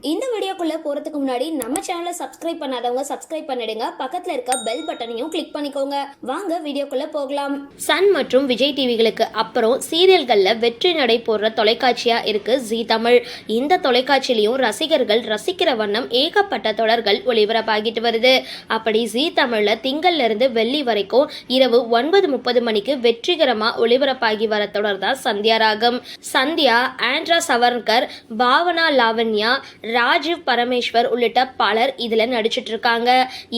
இந்த வீடியோக்குள்ளே போகிறதுக்கு முன்னாடி நம்ம சேனலை சப்ஸ்கிரைப் பண்ணாதவங்க சப்ஸ்கிரைப் பண்ணிடுங்க. பக்கத்தில் இருக்க பெல் பட்டனையும் கிளிக் பண்ணிக்கோங்க. வாங்க வீடியோக்குள்ளே போகலாம். சன் மற்றும் விஜய் டிவிகளுக்கு அப்புறம் சீரியல்களில் வெற்றி நடை போடுற தொலைக்காட்சியாக இருக்கு ஜீ தமிழ் இந்த தொலைக்காட்சியிலையும் ரசிகர்கள் ரசிக்கிற வண்ணம் ஏகப்பட்ட தொடர்கள் ஒளிபரப்பாகிட்டு வருது. அப்படி ஜீ தமிழில் திங்கள்லேருந்து வெள்ளி வரைக்கும் இரவு ஒன்பது முப்பது மணிக்கு வெற்றிகரமாக ஒளிபரப்பாகி வர தொடர் தான் சந்தியா ராகம். சந்தியா ஆண்ட்ரா சவர்கர் பாவனா லாவண்யா ராஜீவ் பரமேஸ்வர் உள்ளிட்ட பலர் இதில் நடிச்சிட்டு இருக்காங்க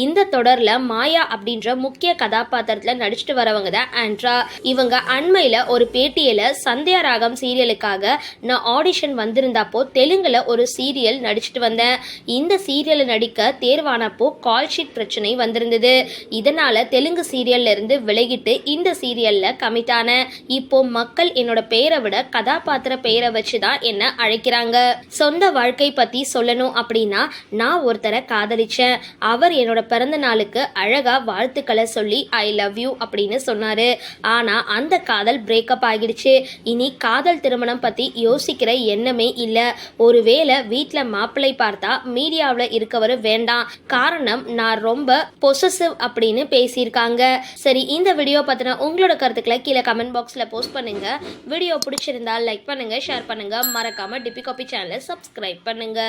இந்த தொடரில் மாயா அப்படின்ற முக்கிய கதாபாத்திரத்தில் நடிச்சிட்டு வரவங்க தான் ஆண்ட்ரா. இவங்க அண்மையில் ஒரு பேட்டியில் சந்தியா ராகம் சீரியலுக்காக நான் ஆடிஷன் வந்திருந்தப்போ தெலுங்கில் ஒரு சீரியல் நடிச்சிட்டு வந்தேன். இந்த சீரியலில் நடிக்க தேர்வானப்போ கால் ஷீட் பிரச்சனை வந்திருந்தது. இதனால் தெலுங்கு சீரியல்ல இருந்து விலகிட்டு இந்த சீரியலில் கமிட்டான இப்போ மக்கள் என்னோட பெயரை விட கதாபாத்திர பெயரை வச்சு தான் என்ன அழைக்கிறாங்க. சொந்த வாழ்க்கை பற்றி சொல்லணும் அப்படின்னா நான் ஒருத்தரை காதலிச்சேன். அவர் என்னோட பிறந்த நாளுக்கு அழகா வாழ்த்துக்களை சொல்லி ஐ லவ் யூ அப்படின்னு சொன்னாரு. ஆனா அந்த காதல் பிரேக்கப் ஆகிடுச்சு. இனி காதல் திருமணம் பத்தி யோசிக்கிற எண்ணமே இல்ல. ஒருவேளை வீட்டில் மாப்பிள்ளை பார்த்தா மீடியாவில் இருக்கவர் வேண்டாம். காரணம் நான் ரொம்ப பொசசிவ் அப்படின்னு பேசியிருக்காங்க. சரி இந்த வீடியோ பத்தின உங்களோட கருத்துக்களை கீழே கமெண்ட் பாக்ஸ்ல போஸ்ட் பண்ணுங்க. வீடியோ பிடிச்சிருந்தா லைக் பண்ணுங்க ஷேர் பண்ணுங்க. மறக்காம டிபி காபி சேனலை சப்ஸ்கிரைப் பண்ணுங்க.